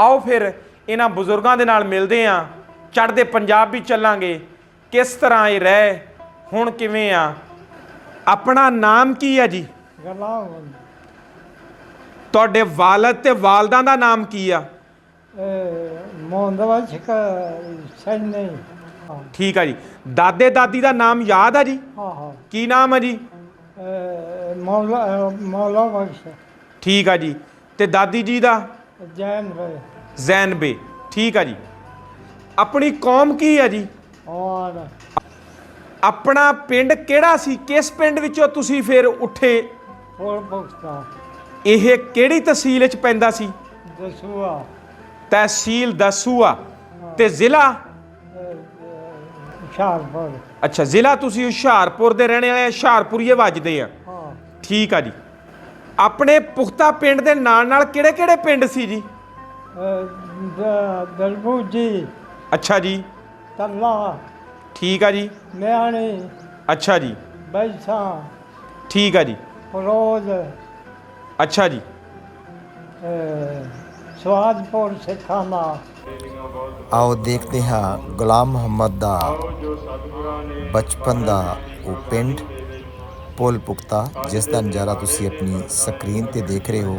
ਆਓ ਫਿਰ ਇਹਨਾਂ ਬਜ਼ੁਰਗਾਂ ਦੇ ਨਾਲ ਮਿਲਦੇ ਆਂ ਚੜ੍ਹਦੇ ਪੰਜਾਬ ਵੀ ਚੱਲਾਂਗੇ। ਕਿਸ ਤਰ੍ਹਾਂ ਇਹ ਰਹਿ? ਹੁਣ ਕਿਵੇਂ ਆ? ਆਪਣਾ ਨਾਮ ਕੀ ਹੈ ਜੀ? ਗੱਲਾਂ ਤੁਹਾਡੇ ਵਾਲਦ ਤੇ ਵਾਲਦਾਂ ਦਾ ਨਾਮ ਕੀ ਆ? ਮੋਂਦਵਾ ਛਕ ਸੈਨੇ ਹਾਂ ਠੀਕ ਆ ਜੀ। ਦਾਦੇ ਦਾਦੀ ਦਾ ਨਾਮ ਯਾਦ ਆ ਜੀ? ਹਾਂ ਹਾਂ। ਕੀ ਨਾਮ ਆ ਜੀ? ਅਹ ਮੌਲਾ ਅਹ ਮੌਲਾ ਬਖਸ਼। ਠੀਕ ਆ ਜੀ। ਤੇ ਦਾਦੀ ਜੀ ਦਾ? ਜੈਨ ਰੇ ਜ਼ੈਨ ਬੇ ਠੀਕ ਆ ਜੀ। ਆਪਣੀ ਕੌਮ ਕੀ ਆ ਜੀ? ਔਰ। ਆਪਣਾ ਪਿੰਡ ਕਿਹੜਾ ਸੀ? ਕਿਸ ਪਿੰਡ ਵਿੱਚੋਂ ਤੁਸੀਂ ਫਿਰ ਉੱਠੇ? ਫੋਰ ਬਖਸ਼ਾ ਇਹ ਕਿਹੜੀ ਤਹਿਸੀਲ ਵਿੱਚ ਪੈਂਦਾ ਸੀ? ਦਸੂਆ। ਤਹਿਸੀਲ ਦਸੂਆ ਤੇ ਜ਼ਿਲ੍ਹਾ? ਸ਼ਾਰਪੁਰ ਅੱਛਾ ਜ਼ਿਲ੍ਹਾ ਤੁਸੀਂ ਹੁਸ਼ਿਆਰਪੁਰ ਦੇ ਰਹਿਣੇ ਵਾਲੇ ਆ, ਹੁਸ਼ਿਆਰਪੁਰੀਏ ਵੱਜਦੇ ਆ। ਹਾਂ। ਠੀਕ ਆ ਜੀ। ਆਪਣੇ ਪੁਖਤਾ ਪਿੰਡ ਦੇ ਨਾਲ ਨਾਲ ਕਿਹੜੇ ਕਿਹੜੇ ਪਿੰਡ ਸੀ ਜੀ? ਦਲਬੂਜੀ ਅੱਛਾ ਜੀ। ਤੱਲਾ। ਠੀਕ ਆ ਜੀ। ਮਿਆਣੀ ਅੱਛਾ ਜੀ। ਬੈਸਾ। ਠੀਕ ਆ ਜੀ। ਫਰੋਜ਼। ਅੱਛਾ ਜੀ। ਸਵਾਦਪੁਰ ਸਿੱਖਾਨਾ ਆਓ ਦੇਖਦੇ ਹਾਂ ਗੁਲਾਮ ਮੁਹੰਮਦ ਦਾ ਬਚਪਨ ਦਾ ਉਹ ਪਿੰਡ। ਪੁਲ ਪੁਖਤਾ, ਜਿਸ ਦਾ ਨਜ਼ਾਰਾ ਤੁਸੀਂ ਆਪਣੀ ਸਕਰੀਨ ਤੇ ਦੇਖ ਰਹੇ ਹੋ,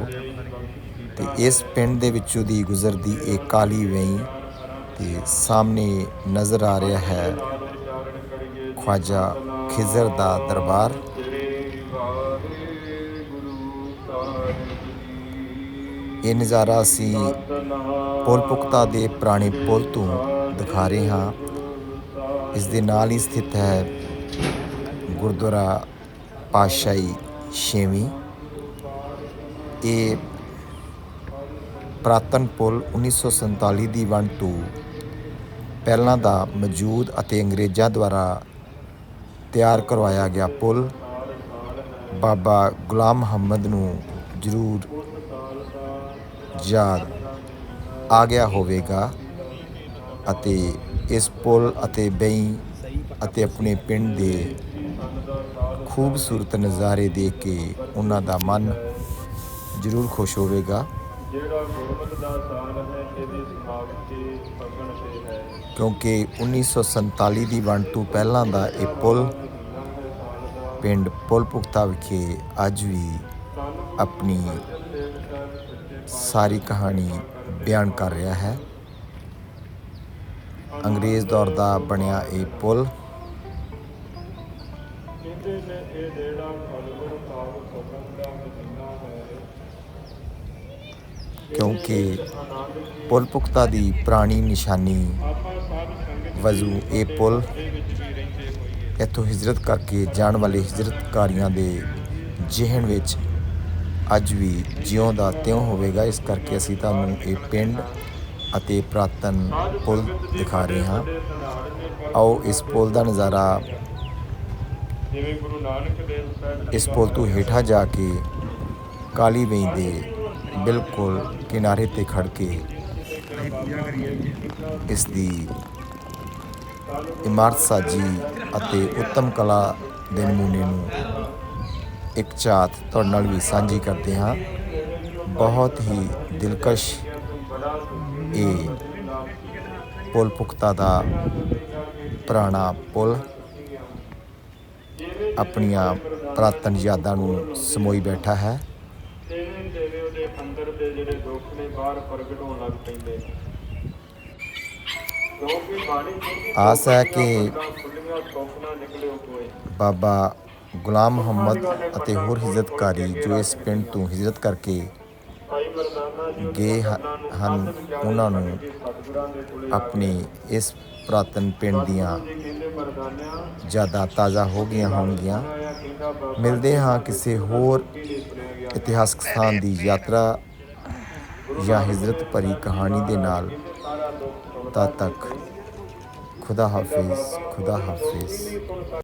ਤੇ ਇਸ ਪਿੰਡ ਦੇ ਵਿੱਚੋਂ ਦੀ ਗੁਜ਼ਰਦੀ ਇਹ ਕਾਲੀ ਵੇਈ ਤੇ ਸਾਹਮਣੇ ਨਜ਼ਰ ਆ ਰਿਹਾ ਹੈ ਖਵਾਜਾ ਖਿਜ਼ਰ ਦਾ ਦਰਬਾਰ। ਇਹ ਨਜ਼ਾਰਾ ਅਸੀਂ ਪੁਲ ਪੁਖਤਾ ਦੇ ਪੁਰਾਣੇ ਪੁਲ ਤੋਂ ਦਿਖਾ ਰਹੇ ਹਾਂ। ਇਸ ਦੇ ਨਾਲ ਹੀ ਸਥਿਤ ਹੈ ਗੁਰਦੁਆਰਾ ਪਾਤਸ਼ਾਹੀ ਛੇਵੀਂ। ਇਹ ਪ੍ਰਾਤਨ ਪੁਲ 1947 ਦੀ ਵੰਡ ਤੋਂ ਪਹਿਲਾਂ ਦਾ ਮੌਜੂਦ ਅਤੇ ਅੰਗਰੇਜ਼ਾਂ ਦੁਆਰਾ ਤਿਆਰ ਕਰਵਾਇਆ ਗਿਆ ਪੁਲ ਬਾਬਾ ਗੁਲਾਮ ਮੁਹੰਮਦ ਨੂੰ ਜ਼ਰੂਰ ਯਾਦ ਆ ਗਿਆ ਹੋਵੇਗਾ ਅਤੇ ਇਸ ਪੁਲ ਅਤੇ ਬਈ ਅਤੇ ਆਪਣੇ ਪਿੰਡ ਦੇ ਖੂਬਸੂਰਤ ਨਜ਼ਾਰੇ ਦੇਖ ਕੇ ਉਹਨਾਂ ਦਾ ਮਨ ਜ਼ਰੂਰ ਖੁਸ਼ ਹੋਵੇਗਾ। ਜਿਹੜਾ ਗੁਰਮਤ ਦਾ ਸਾਲ ਹੈ ਇਹਦੀ ਸਮਾਪਤੀ ਫਗਣ ਤੇ ਹੈ। ਕਿਉਂਕਿ 1947 ਦੀ ਵੰਡ ਤੋਂ ਪਹਿਲਾਂ ਦਾ ਇਹ ਪੁਲ ਪਿੰਡ ਪੁਲ ਪੁਖਤਾ ਵਿਖੇ ਅੱਜ ਵੀ ਆਪਣੀ ਸਾਰੀ ਕਹਾਣੀ ਬਿਆਨ ਕਰ ਰਿਹਾ ਹੈ। ਅੰਗਰੇਜ਼ ਦੌਰ ਦਾ ਬਣਿਆ ਇਹ ਪੁਲ ਇਹ ਜਿਹੜਾ ਦਾ ਹੈ ਕਿਉਂਕਿ ਪੁਲ ਪੁਖਤਾ ਦੀ ਪੁਰਾਣੀ ਨਿਸ਼ਾਨੀ ਵਜੂ ਇਹ ਪੁਲ ਇੱਥੋਂ ਹਿਜਰਤ ਕਰਕੇ ਜਾਣ ਵਾਲੇ ਹਿਜਰਤਕਾਰੀਆਂ ਦੇ ਜਿਹਨ ਵਿੱਚ ਅੱਜ ਵੀ ਜਿਉਂ ਦਾ ਤਿਉਂ ਹੋਵੇਗਾ। ਇਸ ਕਰਕੇ ਅਸੀਂ ਤੁਹਾਨੂੰ ਇਹ ਪਿੰਡ ਅਤੇ ਪ੍ਰਾਤਨ ਪੁਲ ਦਿਖਾ ਰਹੇ ਹਾਂ। ਆਓ ਇਸ ਪੁਲ ਦਾ ਨਜ਼ਾਰਾ ਜਿਵੇਂ ਗੁਰੂ ਨਾਨਕ ਦੇਵ ਸਾਹਿਬ ਇਸ ਪੁਲ ਤੋਂ ਹੇਠਾਂ ਜਾ ਕੇ ਕਾਲੀ ਵੇਈ ਦੇ ਬਿਲਕੁਲ ਕਿਨਾਰੇ ਤੇ ਖੜ ਕੇ ਇਸ ਦੀ ਇਮਾਰਤ ਸਾਜੀ ਅਤੇ ਉੱਤਮ ਕਲਾ ਦੇ ਨਮੂਨੇ ਨੂੰ ਇੱਕ ਝਾਤ ਤੁਹਾਡੇ ਨਾਲ ਵੀ ਸਾਂਝੀ ਕਰਦੇ ਹਾਂ। ਬਹੁਤ ਹੀ ਦਿਲਕਸ਼ ਇਹ ਪੁਲ ਪੁਖਤਾ ਦਾ ਪੁਰਾਣਾ ਪੁਲ ਆਪਣੀਆਂ ਪ੍ਰਾਤਨ ਯਾਦਾਂ ਨੂੰ ਸਮੋਈ ਬੈਠਾ ਹੈ। ਤੇਵੇਂ ਦੇਵੇ ਉਹਦੇ ਅੰਦਰ ਦੇ ਜਿਹੜੇ ਦੁੱਖ ਨੇ ਬਾਹਰ ਪ੍ਰਗਟ ਹੋਣ ਲੱਗ ਪੈਂਦੇ ਆਸ ਹੈ ਕਿ ਬਾਬਾ ਗੁਲਾਮ ਮੁਹੰਮਦ ਅਤੇ ਹੋਰ ਹਿਜਰਤਕਾਰੀ ਜੋ ਇਸ ਪਿੰਡ ਤੋਂ ਹਿਜਰਤ ਕਰਕੇ ਗਏ ਹਨ, ਉਹਨਾਂ ਨੂੰ ਸਤਿਗੁਰਾਂ ਆਪਣੀ ਇਸ ਪ੍ਰਾਤਨ ਪਿੰਡ ਦੀਆਂ ਜ਼ਿਆਦਾ ਤਾਜ਼ਾ ਹੋ ਗਈਆਂ ਹੋਣਗੀਆਂ। ਮਿਲਦੇ ਹਾਂ ਕਿਸੇ ਹੋਰ ਇਤਿਹਾਸਕ ਸਥਾਨ ਦੀ ਯਾਤਰਾ ਜਾਂ ਹਿਜਰਤ ਭਰੀ ਕਹਾਣੀ ਦੇ ਨਾਲ। ਤਦ ਤੱਕ ਖੁਦਾ ਹਾਫਿਜ਼ ਖੁਦਾ ਹਾਫਿਜ਼।